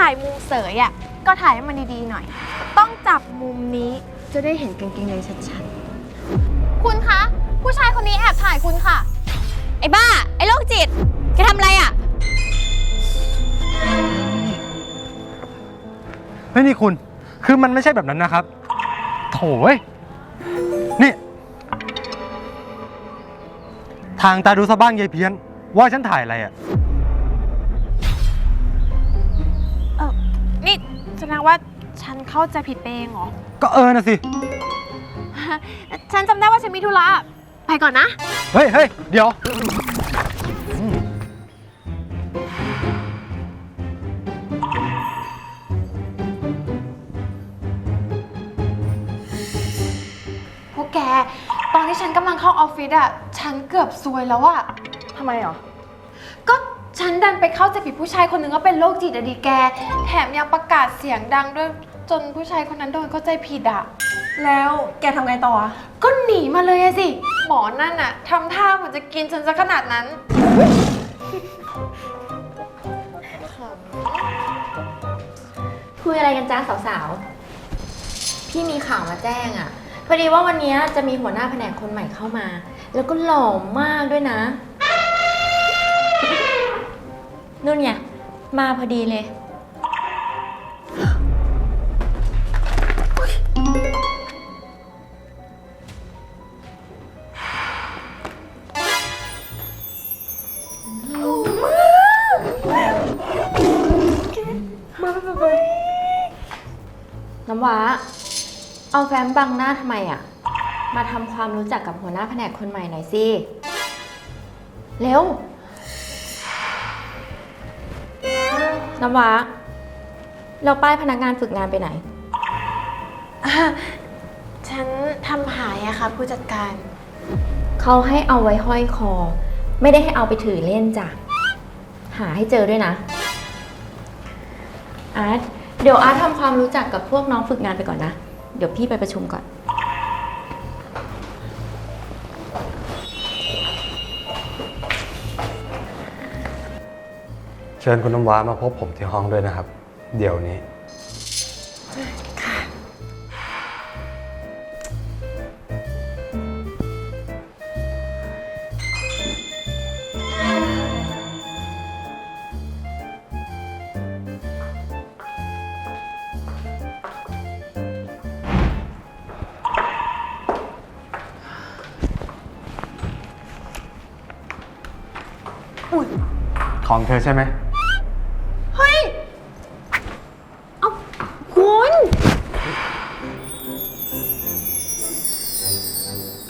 ถ่ายมุมเสยอะก็ถ่ายให้มันดีๆหน่อย ต้องจับมุมนี้จะได้เห็นกางเกงในชัดๆ คุณคะ ผู้ชายคนนี้แอบถ่ายคุณค่ะ ไอ้บ้า ไอ้โรคจิตแกทำอะไรอะเฮ้ยนี่คุณ คือมันไม่ใช่แบบนั้นนะครับ โถ่เว้ยนี่ ทางตาดูซะบ้างยายเพี้ยน ว่าฉันถ่ายอะไรอะ งว่าฉันเข้าใจผิดไปเองเหรอ ก็เออนะสิ ฉันจำได้ว่าฉันมีธุระ ไปก่อนนะ เฮ้ยเฮ้ยเดี๋ยว พวกแก ตอนที่ฉันกำลังเข้าออฟฟิศอะฉันเกือบซวยแล้วอะทำไมหรอ ก็ ฉันดันไปเข้าใจผิดผู้ชายคนหนึ่งว่าเป็นโรคจิตอะดีแก แถมยังประกาศเสียงดังด้วยจนผู้ชายคนนั้นโดนเข้าใจผิดอะแล้วแกทำไงต่ออะก็หนีมาเลยอะสิ หมอนั่นอะทำท่าเหมือนจะกินฉันซะขนาดนั้น คุยอะไรกันจ้าสาวๆ พี่มีข่าวมาแจ้งอะ่ะ พอดีว่าวันนี้จะมีหัวหน้าแผนกคนใหม่เข้ามา แล้วก็หล่อมากด้วยนะ นุ่นไงมาพอดีเลย น้ำว้า เอาแฟ้มบังหน้าทำไมอะมาทำความรู้จักกับหัวหน้าแผนกคนใหม่หน่อยสิ เร็ว น้ำว้าเราป้ายพนักงานฝึกงานไปไหนฉันทำหายอะค่ะผู้จัดการ เขาให้เอาไว้ห้อยคอ ไม่ได้ให้เอาไปถือเล่นจ้ะหาให้เจอด้วยนะอาร์ตเดี๋ยวอาร์ตทำความรู้จักกับพวกน้องฝึกงานไปก่อนนะ เดี๋ยวพี่ไปประชุมก่อน เชิญคุณน้ำว้ามาพบผมที่ห้องด้วยนะครับ เดี๋ยวนี้ของเธอใช่ไหม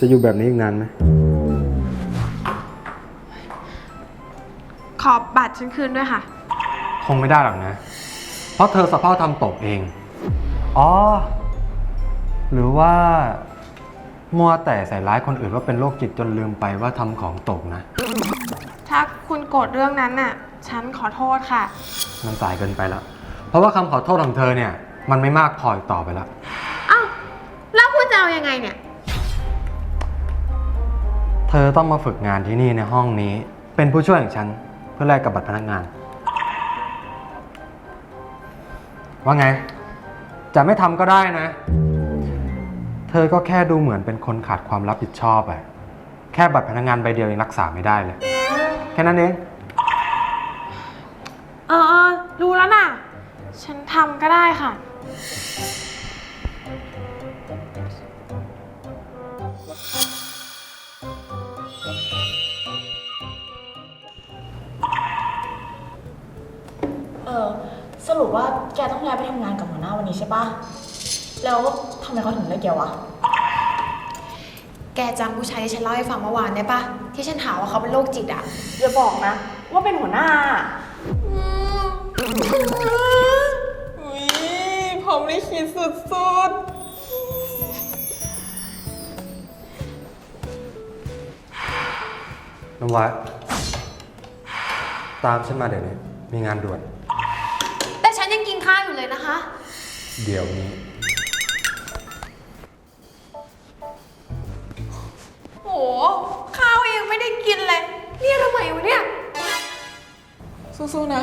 จะอยู่แบบนี้อีกนานไหมขอบัตรฉันคืนด้วยค่ะ คงไม่ได้หรอกนะ เพราะเธอสะเพร่าทำตกเอง อ๋อ หรือว่า มัวแต่ใส่ร้ายคนอื่นว่าเป็นโรคจิตจนลืมไปว่าทำของตกนะ ถ้าคุณโกรธเรื่องนั้นน่ะ ฉันขอโทษค่ะ มันสายเกินไปแล้ว เพราะว่าคำขอโทษของเธอเนี่ย มันไม่มากพออีกต่อไปแล้วเอ้าแล้วคุณจะเอายังไงเนี่ย เธอต้องมาฝึกงานที่นี่ในห้องนี้ เป็นผู้ช่วยของฉันเพื่อแลกกับบัตรพนักงาน ว่าไง จะไม่ทำก็ได้นะ เธอก็แค่ดูเหมือนเป็นคนขาดความรับผิดชอบอะแค่บัตรพนักงานใบเดียวยังรักษาไม่ได้เลย แค่นั้นเอง เออเออรู้แล้วน่ะ ฉันทำก็ได้ค่ะ ออสรุปว่าแกต้องย้ายไปทำงานกับหัวหน้าวันนี้ใช่ปะแล้วทำไมเขาถึงเลือกแกวะ แกจำผู้ชายที่ฉันเล่าให้ฟังเมื่อวานได้ปะที่ฉันถามว่าเขาเป็นโรคจิตอะ อย่าบอกนะ ว่าเป็นหัวหน้าผมไม่คิดสุดน้ำว้าตามฉันมาเดี๋ยวนี้ มีงานด่วน คะเดี๋ยวนี้ โห ข้าวยังไม่ได้กินเลย เนี่ยทำไมวะเนี่ยๆสู้ๆนะ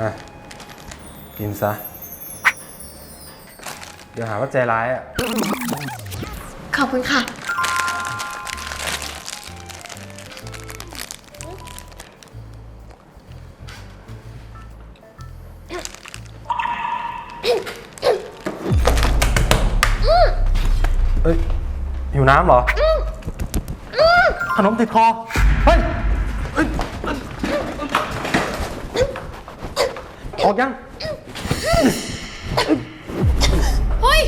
อะ กินซะ เดี๋ยวหาว่าใจร้ายอะ ขอบคุณค่ะ เอ้ยหิวน้ำเหรอ ขนมติดคอ เฮ้ยเอ้ย ออกยัง เฮ้ย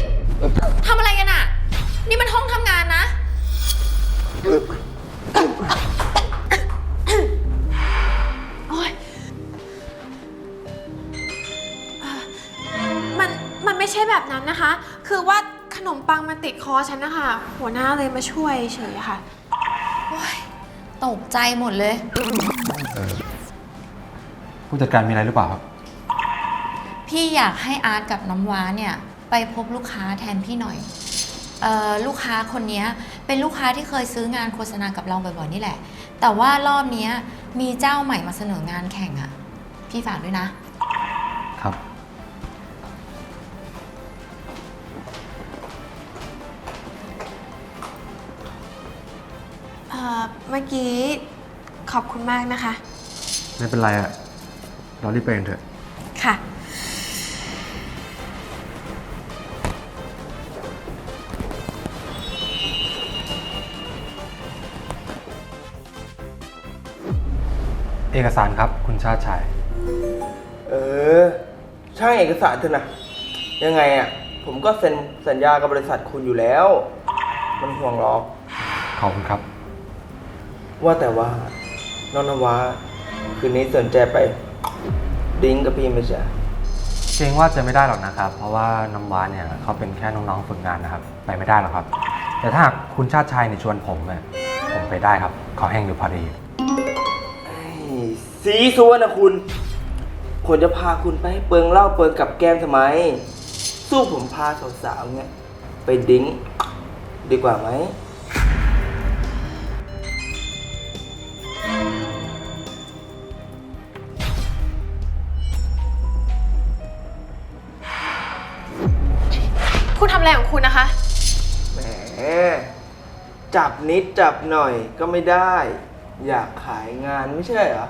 ทำอะไรกันอะนี่มันห้องทำงานนะมัน มันไม่ใช่แบบนั้นนะคะ คือว่าขนมปังมันติดคอฉันนะคะ หัวหน้าเลยมาช่วยเฉยๆค่ะ ตกใจหมดเลย ผู้จัดการมีอะไรหรือเปล่าครับ พี่อยากให้อาร์ตกับน้ำว้าเนี่ยไปพบลูกค้าแทนพี่หน่อยเออลูกค้าคนเนี้ยเป็นลูกค้าที่เคยซื้องานโฆษณากับเราบ่อยๆนี่แหละ แต่ว่ารอบเนี้ยมีเจ้าใหม่มาเสนองานแข่งอะพี่ฝากด้วยนะ ครับ เอ่อเมื่อกี้ขอบคุณมากนะคะ ไม่เป็นไรอะเรารีบไปกันเถอะ ค่ะ เอกสารครับ คุณชาติชัยเออ ใช่เอกสารเถอะนะยังไงอะ ผมก็เซ็นสัญญากับบริษัทคุณอยู่แล้ว มันห่วงหรอก ขอบคุณครับ ว่าแต่ว่าน้องนวาคืนนี้สนใจไป ดิ้งกับพี่ไหมจ๊ะเกรงว่าจะไม่ได้หรอกนะครับ เพราะว่าน้ำว้าเนี่ยเขาเป็นแค่น้องๆฝึกงานนะครับ ไปไม่ได้หรอกครับ แต่ถ้าหากคุณชาติชัยเนี่ยชวนผมเนี่ยผมไปได้ครับเขาแห้งอยู่พอดี สีสัวนะคุณผมจะพาคุณไปเปิงเหล้าเปิงกับแก้มทำไม สู้ผมพาสาวๆเนี่ยไปดิ้ง ดีกว่าไหม คุณทำอะไรของคุณนะคะ แหม จับนิดจับหน่อยก็ไม่ได้ อยากขายงานไม่ใช่เหรอ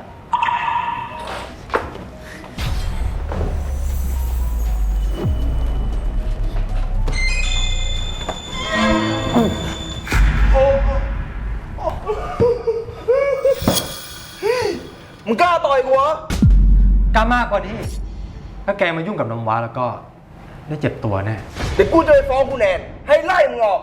ามากกว่านี้ ถ้าแกมายุ่งกับน้ำว้าแล้วก็ได้เจ็บตัวแน่ เดี๋ยวกูจะไปฟ้องคุณแนนให้ไล่มึงออก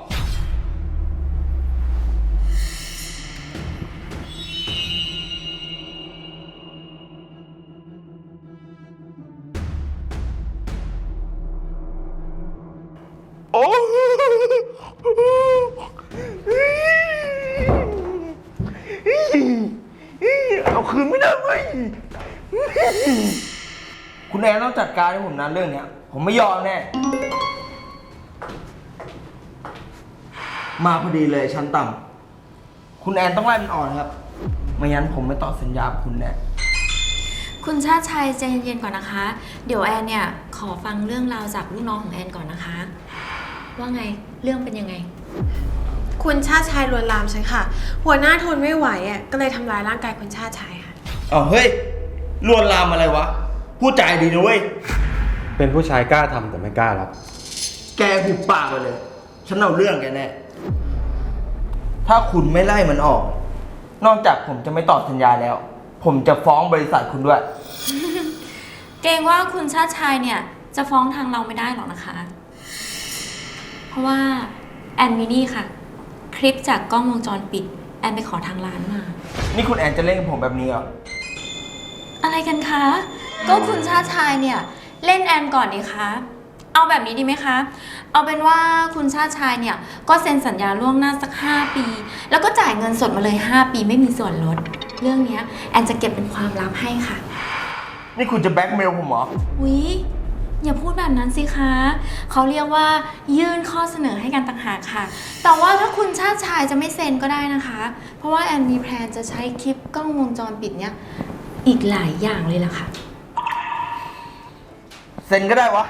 โอ้เอาคืนไม่ได้เว้ย คุณแอนต้องจัดการให้ผมนะเรื่องเนี้ย ผมไม่ยอมแน่ มาพอดีเลยชั้นต่ำคุณแอนต้องไล่มันออกนะครับ ไม่งั้นผมไม่ต่อสัญญากับคุณแน่คุณชาติชัยใจเย็นๆก่อนนะคะ เดี๋ยวแอนเนี่ยขอฟังเรื่องราวจากลูกน้องของแอนก่อนนะคะ ว่าไงเรื่องเป็นยังไง คุณชาติชายลวนลามฉันค่ะ หัวหน้าทนไม่ไหวอะก็เลยทำร้ายร่างกายคุณชาติชายค่ะ อ๋อเฮ้ย ลวนลามอะไรวะพูดใจาดีนะเว้ย เป็นผู้ชายกล้าทำแต่ไม่กล้ารับ แกหุบปากไปเลย ฉันเอาเรื่องแกแน่ ถ้าคุณไม่ไล่มันออก นอกจากผมจะไม่ต่อสัญญาแล้ว ผมจะฟ้องบริษัทคุณด้วย เกรงว่าคุณชาติชัยเนี่ย จะฟ้องทางเราไม่ได้หรอกนะคะ เพราะว่า แอนมินี่ค่ะ คลิปจากกล้องวงจรปิด แอนไปขอทางร้านมา นี่คุณแอนจะเล่นกับผมแบบนี้เหรอ อะไรกันคะ ก็คุณชาติชายเนี่ย เล่นแอนก่อนดีคะ เอาแบบนี้ดีไหมคะ เอาเป็นว่าคุณชาติชายเนี่ย ก็เซ็นสัญญาล่วงหน้าสัก 5 ปี แล้วก็จ่ายเงินสดมาเลย 5 ปีไม่มีส่วนลด เรื่องเนี้ยแอนจะเก็บเป็นความลับให้ค่ะ นี่คุณจะแบล็กเมลผมเหรอ วิอย่าพูดแบบนั้นสิคะ เขาเรียกว่ายื่นข้อเสนอให้กันต่างหากค่ะ แต่ว่าถ้าคุณชาติชายจะไม่เซ็นก็ได้นะคะ เพราะว่าแอนมีแพลนจะใช้คลิปกล้องวงจรปิดเนี้ย อีกหลายอย่างเลยล่ะค่ะ เซ็นก็ได้วะ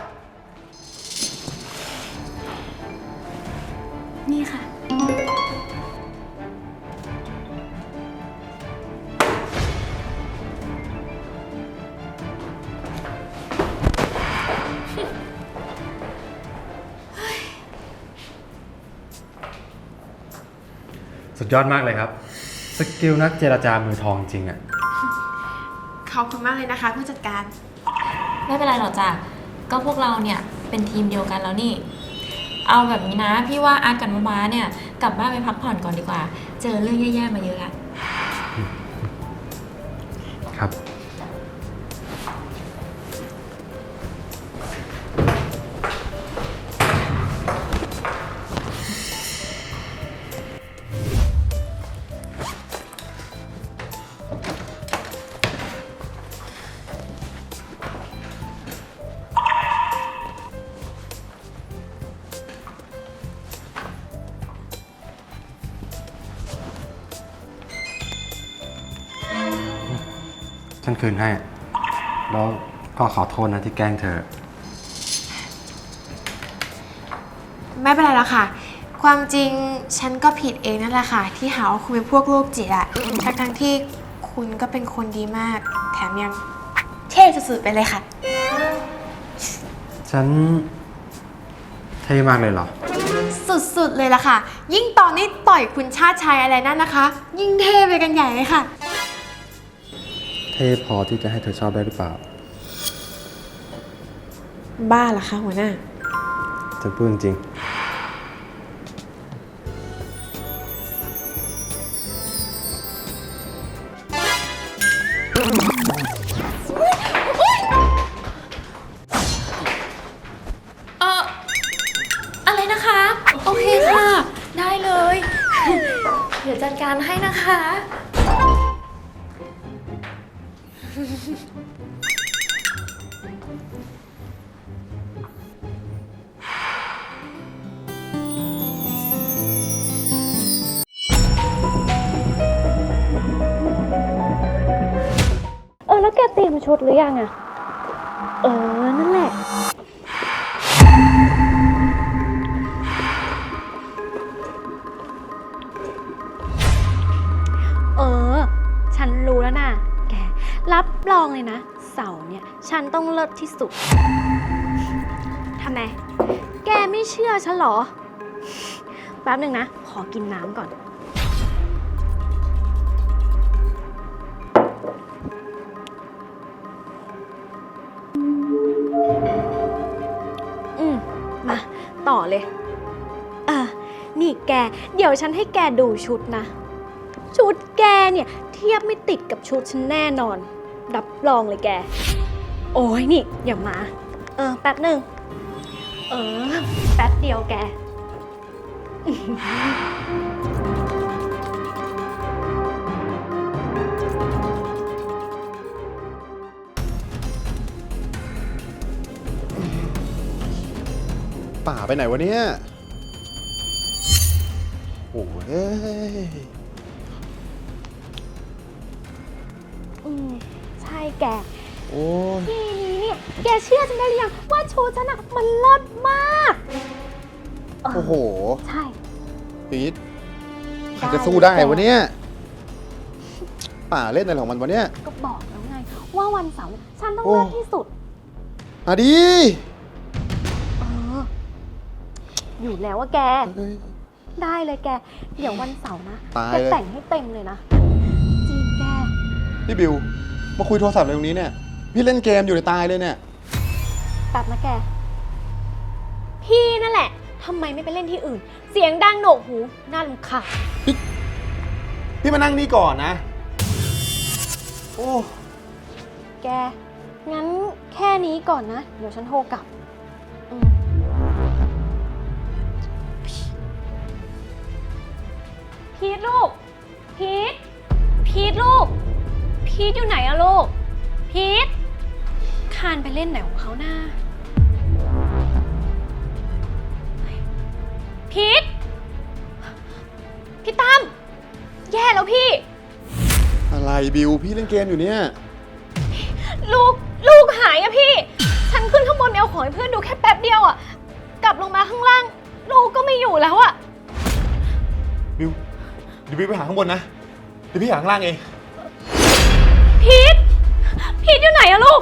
นี่ค่ะ สุดยอดมากเลยครับ สกิลนักเจรจามือทองจริงอะ ขอบคุณมากเลยนะคะ ผู้จัดการ ไม่เป็นไรหรอกจ้ะก็พวกเราเนี่ยเป็นทีมเดียวกันแล้วนี่ เอาแบบนี้นะ พี่ว่าอาร์ตกับน้องม้าเนี่ยกลับบ้านไปพักผ่อนก่อนดีกว่า เจอเรื่องแย่ๆมาเยอะละ ฉันคืนให้ แล้วก็ขอโทษนะที่แกล้งเธอ ไม่เป็นไรหรอกค่ะ ความจริงฉันก็ผิดเองนั่นแหละค่ะ ที่หาว่าคุณเป็นพวกโรคจิตอะทั้งทั้งๆที่คุณก็เป็นคนดีมาก แถมยังเท่สุดๆไปเลยค่ะ ฉันเท่มากเลยเหรอ สุดๆเลยล่ะค่ะ ยิ่งตอนนี้ต่อยคุณชาติชายอะไรนั่นนะคะ ยิ่งเท่ไปกันใหญ่เลยค่ะเท่พอที่จะให้เธอชอบได้หรือเปล่า บ้าเหรอคะหัวหน้าฉันพูดจริง ดหรือยังอะเออ นั่นแหละ เออ ฉันรู้แล้วนะแก รับรองเลยนะ เสาร์เนี่ย ฉันต้องเลิศที่สุด ทำไม แกไม่เชื่อฉันเหรอ แป๊บหนึ่งนะ ขอกินน้ำก่อน ต่อเลย เออ นี่แก เดี๋ยวฉันให้แกดูชุดนะ ชุดแกเนี่ย เทียบไม่ติดกับชุดฉันแน่นอน รับรองเลยแก โอ้ยนี่อย่ามา เออ แป๊บหนึ่ง เออ แป๊บเดียวแก ป่าไปไหนวะเนี่ยโอ้ยเอ้ยอืมใช่แกโอ้ยทีนี้เนี่ย แกเชื่อฉันได้หรือยังว่าชุดฉันอะมันเลิศมากเโอ้โหใช่ ปี๊ดใครจะสู้ได้วะเนี่ย ป่าเล่นอะไรของมันวะเนี่ย ก็บอกแล้วไง ว่าวันเสาร์เนี่ยฉันต้องโอ้เลิศที่สุด อะดีเออ อยู่แล้วว่าแกเฮ้ยได้เลยแก เดี๋ยววันเสาร์นะตายแกเลย แต่งให้เต็มเลยนะ จริงแก พี่บิว มาคุยโทรศัพท์อะไรตรงนี้เนี่ย พี่เล่นเกมอยู่ในตายเลยเนี่ย แป๊บนะแก พี่นั่นแหละ ทำไมไม่ไปเล่นที่อื่น เสียงดังโหนวกหู น่ารำคาญพี่มานั่งนี่ก่อนนะ โอ้ แก งั้นแค่นี้ก่อนนะ เดี๋ยวฉันโทรกลับ พีทลูก พีท พีทลูก พีทอยู่ไหนอะลูก พีท คานไปเล่นไหนของเขาหน้า พีท พี่ตั้ม แย่แล้วพี่ อะไรบิวพี่เล่นเกมอยู่เนี่ย ลูก ลูกหายอะพี่ ฉันขึ้นข้างบนไปเอาของให้เพื่อนดูแค่แป๊บเดียวอะกลับลงมาข้างล่าง ลูกก็ไม่อยู่แล้วอะบิว เดี๋ยวพี่ไปหาข้างบนนะ เดี๋ยวพี่หาข้างล่างเอง พีทพีทอยู่ไหนอะลูก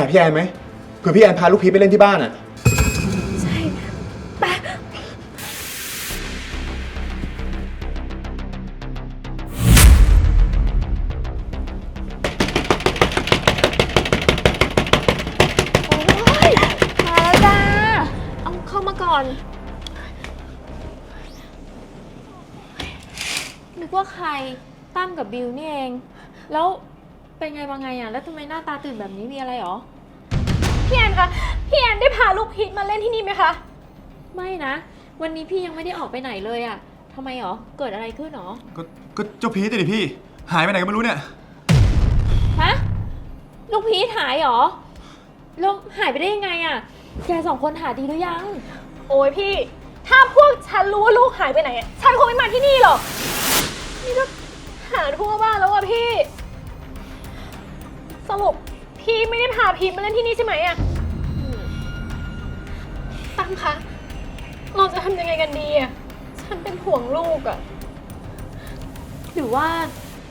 หาพี่แอนไหมเผื่อพี่แอนพาลูกพีไปเล่นที่บ้านอะ ใช่ไปโอ้ยมาแล้วจ้า เอาเข้ามาก่อน นึกว่าใครตั้มกับบิวนี่เอง แล้ว เป็นไงมาไงอะ แล้วทำไมหน้าตาตื่นแบบนี้มีอะไรหรอ พี่แอนคะ พี่แอนได้พาลูกพีทมาเล่นที่นี่ไหมคะ ไม่นะ วันนี้พี่ยังไม่ได้ออกไปไหนเลยอะทำไมหรอ เกิดอะไรขึ้นหรอ ก็ก็เจ้าพีทดิพี่ หายไปไหนก็ไม่รู้เนี่ย ฮะ ลูกพีชหายหรอแล้วหายไปได้ยังไงอะ แกสองคนหาดีหรือยัง โอ้ยพี่ ถ้าพวกฉันรู้ว่าลูกหายไปไหนอะฉันคงไม่มาที่นี่หรอก นี่ก็หาทั่วบ้านแล้วอะพี่ สรุปพี่ไม่ได้พาพีทมาเล่นที่นี่ใช่ไหมอะตั้มคะเราจะทำยังไงกันดีอะฉันเป็นห่วงลูกอะหรือว่า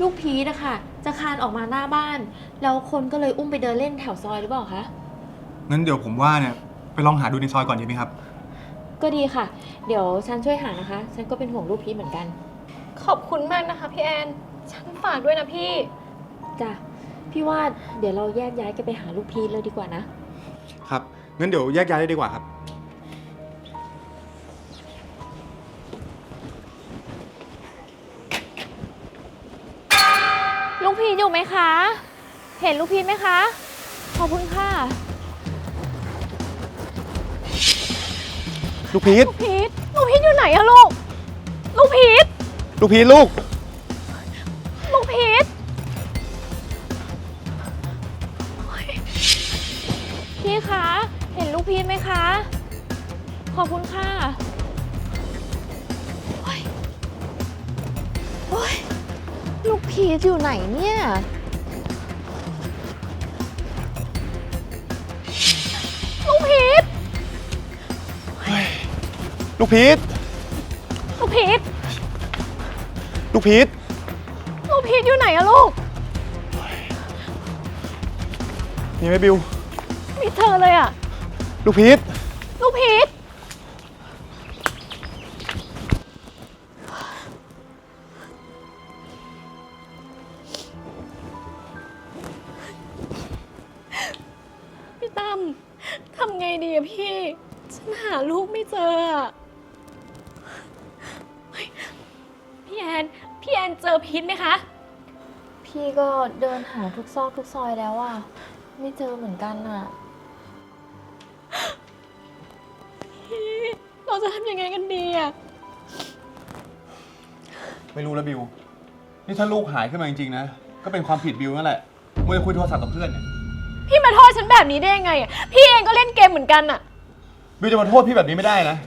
ลูกพีชอะค่ะจะคลานออกมาหน้าบ้าน แล้วคนก็เลยอุ้มไปเดินเล่นแถวซอยหรือเปล่าคะ งั้นเดี๋ยวผมว่าเนี่ยไปลองหาดูในซอยก่อนดีไหมครับ ก็ดีค่ะ เดี๋ยวฉันช่วยหานะคะ ฉันก็เป็นห่วงลูกพีชเหมือนกัน ขอบคุณมากนะคะพี่แอน ฉันฝากด้วยนะพี่ จ้ะ พี่ว่าเดี๋ยวเราแยกย้ายกันไปหาลูกพีชเลยดีกว่านะ ครับงั้นเดี๋ยวแยกย้ายเลยดีกว่าครับลูกพีชอยู่ไหมคะ เห็นลูกพีชไหมคะ ขอบคุณค่ะ ลูกพีทพีทลูกพีทอยู่ไหนอะลูกลูกพีทลูกพีทลูกลูก คะ เห็นลูกพีชไหมคะ ขอบคุณค่ะโอ๊ยโอ๊ยลูกพีชอยู่ไหนเนี่ย ลูกพีทลูกพีทลูกพีทลูกพีทลูกพีทอยู่ไหนอะลูกมีไหมบิวไมี เธอเลยอะลูกพีทลูกพีทพี่ตั้มทำไงดีอะพี่ ฉันหาลูกไม่เจออะเฮ้ยพี่แอนพี่แอนเจอพีทไหมคะ พี่ก็เดินหาทุกซอกทุกซอยแล้วอะไม่เจอเหมือนกันอะพี่ เราจะทำยังไงกันดีอะไม่รู้แล้วบิว นี่ถ้าลูกหายขึ้นมาจริงๆนะ ก็เป็นความผิดบิวนั่นแหละมัวแต่คุยโทรศัพท์กับเพื่อนเนี่ย พี่มาโทษฉันแบบนี้ได้ยังไงอะพี่เองก็เล่นเกมเหมือนกันอะบิวจะมาโทษพี่แบบนี้ไม่ได้นะ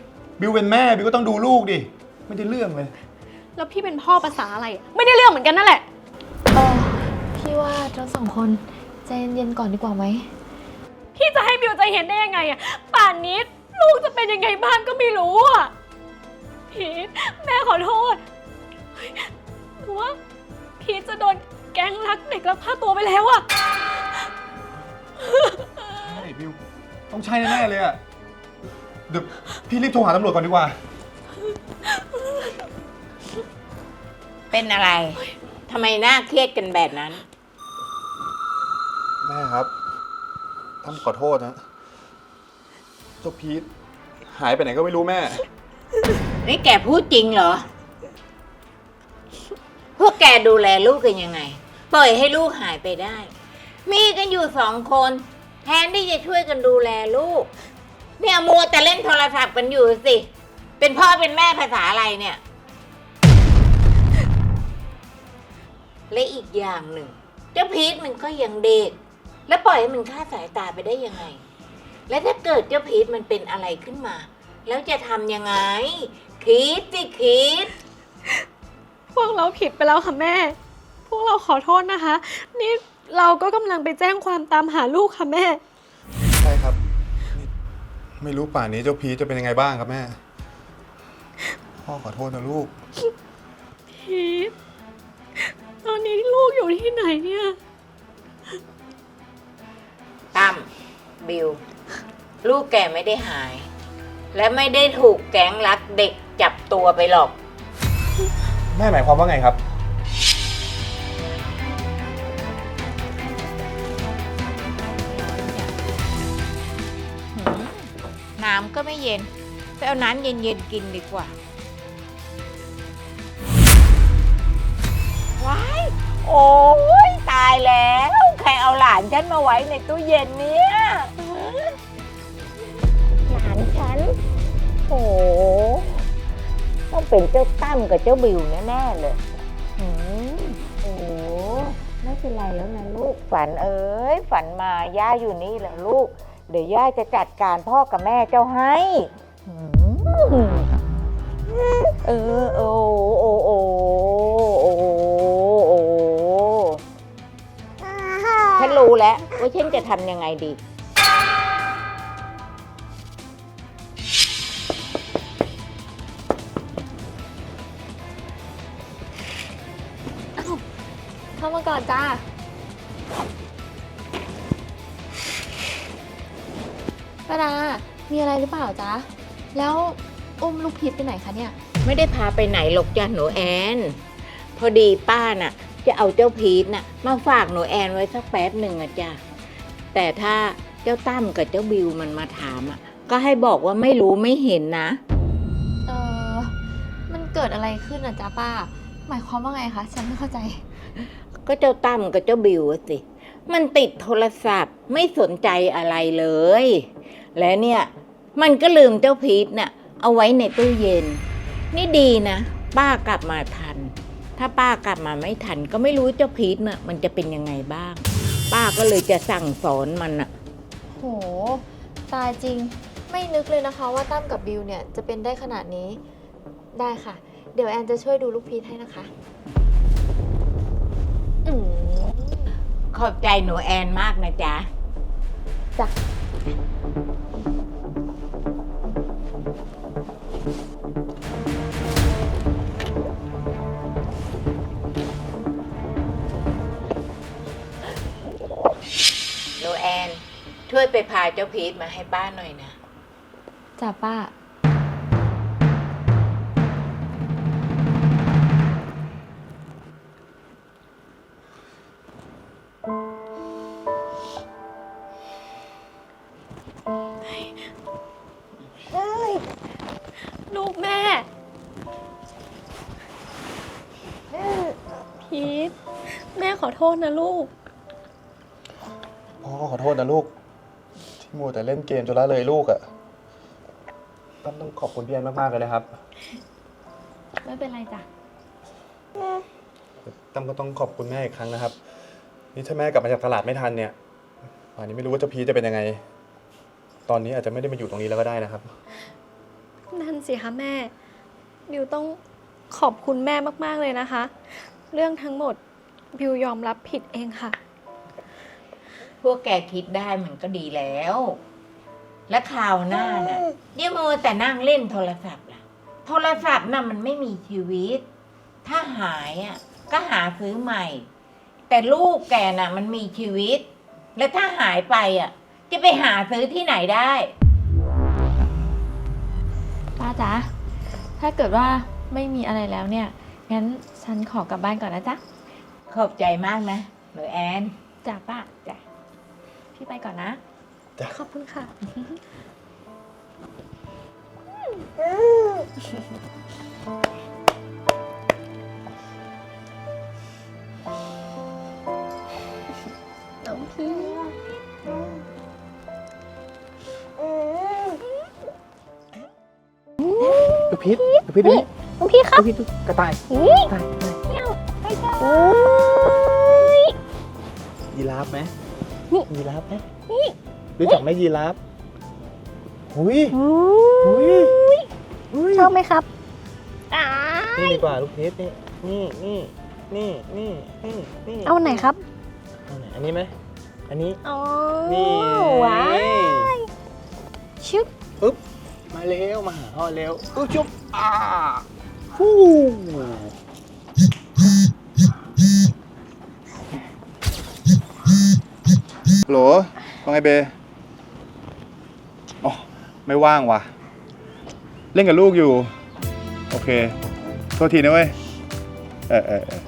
บิวเป็นแม่ บิวก็ต้องดูลูกดิ ไม่ได้เรื่องเลย แล้วพี่เป็นพ่อภาษาอะไรอะไม่ได้เรื่องเหมือนกันนั่นแหละ เออพี่ว่าเราสองคนใจเย็นๆก่อนดีกว่าไหม พี่จะให้บิวใจเห็นได้ยังไงอะป่านนี้ลูกจะเป็นยังไงบ้างก็ไม่รู้อะพีทแม่ขอโทษเฮ้ยรือว่าพีทจะโดนแก๊งรักเด็กลักพาตัวไปแล้วอะใช่บิวต้องใช่แน่ๆเลยอะเดี๋ยวพี่รีบโทรหาตำรวจก่อนดีกว่า เป็นอะไร ทำไมหน้าเครียดกันแบบนั้น แม่ครับ ตั้มขอโทษนะเจ้าพีทหายไปไหนก็ไม่รู้แม่ นี่แกพูดจริงเหรอ พวกแกดูแลลูกกันยังไง ปล่อยให้ลูกหายไปได้ มีกันอยู่สองคน แทนที่จะช่วยกันดูแลลูก เนี่ยมัวแต่เล่นโทรศัพท์กันอยู่สิ เป็นพ่อเป็นแม่ภาษาอะไรเนี่ย และอีกอย่างหนึ่ง เจ้าพีทมันก็ยังเด็ก แล้วปล่อยให้มันฆ่าสายตาไปได้ยังไง และถ้าเกิดเจ้าพีทมันเป็นอะไรขึ้นมา แล้วจะทำยังไง คิดสิคิด พวกเราผิดไปแล้วค่ะแม่ พวกเราขอโทษนะคะ นี่เราก็กำลังไปแจ้งความตามหาลูกค่ะแม่ ใช่ครับนี่ไม่รู้ป่านนี้เจ้าพีทจะเป็นยังไงบ้างครับแม่ พ่อขอโทษนะลูก พีทตอนนี้ลูกอยู่ที่ไหนเนี่ย ตั้มบิว ลูกแกไม่ได้หาย และไม่ได้ถูกแก๊งรักเด็กจับตัวไปหรอก แม่หมายความว่าไงครับ น้ำก็ไม่เย็น ไปเอาน้ำเย็นๆกินดีกว่า ว้าย โอ้านฉันมาไว้ในตู้เย็นเนี่ยหลานฉันโอ้ต้องเป็นเจ้าตั้มกับเจ้าบิวแน่ๆเลยอืมโอ้ไม่เป็นไรแล้วนะลูกฝันเอ้ยฝันมาย่าอยู่นี่แหละลูก เดี๋ยวย่าจะจัดการพ่อกับแม่เจ้าให้ เออโอ้โอ้ วว่าฉันจะทำยังไงดี เข้ามาก่อนจ้า ป้าดา มีอะไรหรือเปล่าจ๊ะ แล้วอุ้มลูกพีชไปไหนคะเนี่ย ไม่ได้พาไปไหนหรอกจ้ะหนูแอน พอดีป้าน่ะ จะเอาเจ้าพีทน่ะ มาฝากหนูแอนไว้สักแป๊บหนึ่งอะจ้ะ แต่ถ้าเจ้าตั้มกับเจ้าบิวมันมาถามอะก็ให้บอกว่าไม่รู้ไม่เห็นนะ เออมันเกิดอะไรขึ้นอะจ๊ะป้า หมายความว่าไงคะ ฉันไม่เข้าใจ ก็เจ้าตั้มกับเจ้าบิวอะสิ มันติดโทรศัพท์ไม่สนใจอะไรเลย และเนี่ย มันก็ลืมเจ้าพีทน่ะ เอาไว้ในตู้เย็น นี่ดีนะ ป้ากลับมาทัน ถ้าป้ากลับมาไม่ทัน ก็ไม่รู้เจ้าพีทน่ะมันจะเป็นยังไงบ้าง ป้าก็เลยจะสั่งสอนมันน่ะโห ตายจริง ไม่นึกเลยนะคะว่าตั้มกับบิวเนี่ยจะเป็นได้ขนาดนี้ ได้ค่ะ เดี๋ยวแอนจะช่วยดูลูกพีชให้นะคะอืมขอบใจหนูแอนมากนะจ๊ะ จ้ะ ช่วยไปพาเจ้าพีทมาให้ป้าหน่อยนะ จ้ะป้า ลูกแม่ พีทแม่ขอโทษนะลูก พ่อก็ขอโทษนะลูกที่ มัวแต่เล่นเกมจนละเลยลูกอะตั้มต้องขอบคุณพี่แอนมากๆเลยนะครับ ไม่เป็นไรจ้ะ ตั้มก็ต้องขอบคุณแม่อีกครั้งนะครับ นี่ถ้าแม่กลับมาจากตลาดไม่ทันเนี่ยป่านนี้ไม่รู้ว่าเจ้าพีชจะเป็นยังไง ตอนนี้อาจจะไม่ได้มาอยู่ตรงนี้แล้วก็ได้นะครับ นั่นสิคะแม่ บิวต้องขอบคุณแม่มาก ๆ เลยนะคะ เรื่องทั้งหมด บิวยอมรับผิดเองค่ะ พวกแกคิดได้มันก็ดีแล้ว และคราวหน้าน่ะอย่ามัวแต่นั่งเล่นโทรศัพท์ล่ะ โทรศัพท์น่ะมันไม่มีชีวิต ถ้าหายอะก็หาซื้อใหม่ แต่ลูกแกน่ะ มันมีชีวิต แล้วถ้าหายไปอะ จะไปหาซื้อที่ไหนได้ ป้าจ๊ะ ถ้าเกิดว่าไม่มีอะไรแล้วเนี่ย งั้นฉันขอกลับบ้านก่อนนะจ๊ะ ขอบใจมากนะหนูแอน จ้ะป้าจ้ะ พี่ไปก่อนนะขอบคุณค่ะ น้องพี่ดูพิษดูพิษดูพิษน้องพี่ครับดูพิษดูกระต่ายนี่กระต่ายไม่ได้ยีราฟไหมนี่ ยีราฟไหมนี่รู้จักไหมยีราฟหุยอุ้หุยยหุยชอบไหมครับอ่านี่ดีกว่าลูกพิษนี่นี่นี่นี่นี่นี่นี่เอาไหนครับเอาไหนอันนี้ไหมอันนี้อ๋อนี่ว้ายชึบปึ๊บมาเร็วมาหาพ่อเร็วอุ๊บจุ๊บอ่าฟู้ โหลว่าไงเบอ๋อไม่ว่างว่ะ เล่นกับลูกอยู่ โอเค โทษทีนะเว้ย เออเออเออ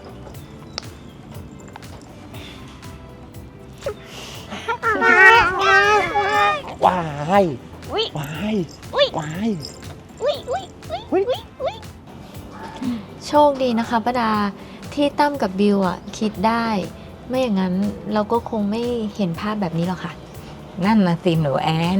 ว้ายอุ๊ยว้ายอุ๊ยว้ายอุ้ยอุ้ยอุ้ยอุ้ยอุ้ยโชคดีนะคะป้าดาที่ตั้มกับบิวอะ คิดได้ ไม่อย่างนั้นเราก็คงไม่เห็นภาพแบบนี้หรอกค่ะ นั่นนะสิหนูแอน